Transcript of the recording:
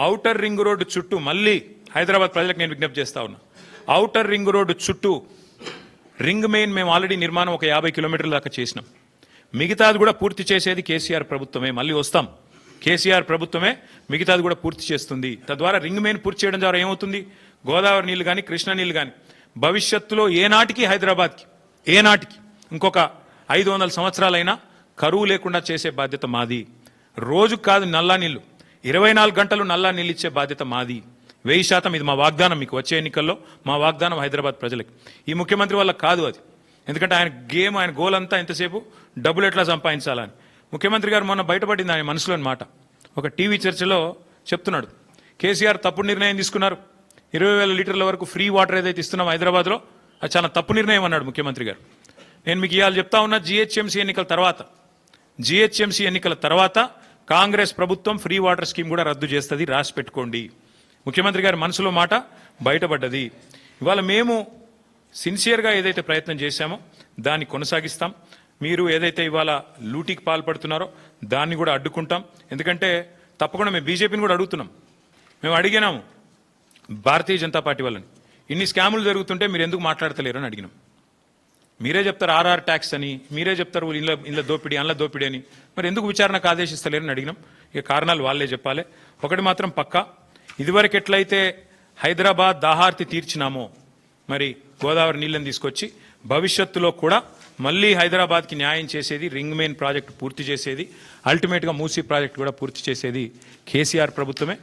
Outer ring road చుట్టూ మళ్ళీ హైదరాబాద్ ప్రజలకు నేను విజ్ఞప్తి చేస్తా ఉన్నా. ఔటర్ రింగ్ రోడ్డు చుట్టూ రింగ్ మెయిన్ మేము ఆల్రెడీ నిర్మాణం ఒక యాభై కిలోమీటర్ల దాకా చేసినాం. మిగతాది కూడా పూర్తి చేసేది కేసీఆర్ ప్రభుత్వమే. మళ్ళీ వస్తాం. కేసీఆర్ ప్రభుత్వమే మిగతాది కూడా పూర్తి చేస్తుంది. తద్వారా రింగ్ మెయిన్ పూర్తి చేయడం ద్వారా ఏమవుతుంది? గోదావరి నీళ్ళు కానీ కృష్ణా నీళ్ళు కానీ భవిష్యత్తులో ఏనాటికి హైదరాబాద్కి ఏనాటికి ఇంకొక ఐదు వందల సంవత్సరాలైనా కరువు లేకుండా చేసే బాధ్యత మాది. రోజు కాదు నల్లా నీళ్ళు. ఇరవై నాలుగు గంటలు నల్లా నిలిచే బాధ్యత మాది. వెయ్యి శాతం ఇది మా వాగ్దానం మీకు వచ్చే ఎన్నికల్లో. మా వాగ్దానం హైదరాబాద్ ప్రజలకి. ఈ ముఖ్యమంత్రి వల్ల కాదు అది. ఎందుకంటే ఆయన గేమ్ ఆయన గోల్ అంతా ఎంతసేపు? డబ్బులు ఎట్లా సంపాదించాలని. ముఖ్యమంత్రి గారు మొన్న బయటపడింది ఆయన మనసులోని మాట. ఒక టీవీ చర్చలో చెప్తున్నాడు. కేసీఆర్ తప్పుడు నిర్ణయం తీసుకున్నారు. ఇరవై వేల లీటర్ల వరకు ఫ్రీ వాటర్ ఏదైతే ఇస్తున్నాం హైదరాబాద్లో అది చాలా తప్పు నిర్ణయం అన్నాడు ముఖ్యమంత్రి గారు. నేను మీకు ఇవాళ చెప్తా ఉన్నా జిహెచ్ఎంసీ ఎన్నికల తర్వాత. జిహెచ్ఎంసీ ఎన్నికల తర్వాత కాంగ్రెస్ ప్రభుత్వం ఫ్రీ వాటర్ స్కీమ్ కూడా రద్దు చేస్తుంది రాసి పెట్టుకోండి. ముఖ్యమంత్రి గారి మనసులో మాట బయటపడ్డది. ఇవాళ మేము సిన్సియర్గా ఏదైతే ప్రయత్నం చేశామో దాన్ని కొనసాగిస్తాం. మీరు ఏదైతే ఇవాళ లూటీకి పాల్పడుతున్నారో దాన్ని కూడా అడ్డుకుంటాం. ఎందుకంటే తప్పకుండా మేము బీజేపీని కూడా అడుగుతున్నాం. మేము అడిగినాము భారతీయ జనతా పార్టీ వాళ్ళని. ఇన్ని స్కాములు జరుగుతుంటే మీరు ఎందుకు మాట్లాడతలేరు అని అడిగినాం. మీరే చెప్తారు ఆర్ఆర్ ట్యాక్స్ అని మీరే చెప్తారు ఇళ్ళ ఇళ్ళ దోపిడీ అందులో దోపిడీ అని. మరి ఎందుకు విచారణకు ఆదేశిస్తలేరని అడిగినాం. ఇక కారణాలు వాళ్ళే చెప్పాలి. ఒకటి మాత్రం పక్కా. ఇదివరకు ఎట్లయితే హైదరాబాద్ దాహార్తి తీర్చినామో మరి గోదావరి నీళ్ళని తీసుకొచ్చి భవిష్యత్తులో కూడా మళ్ళీ హైదరాబాద్కి న్యాయం చేసేది రింగ్ మెయిన్ ప్రాజెక్ట్ పూర్తి చేసేది అల్టిమేట్గా మూసీ ప్రాజెక్ట్ కూడా పూర్తి చేసేది కేసీఆర్ ప్రభుత్వమే.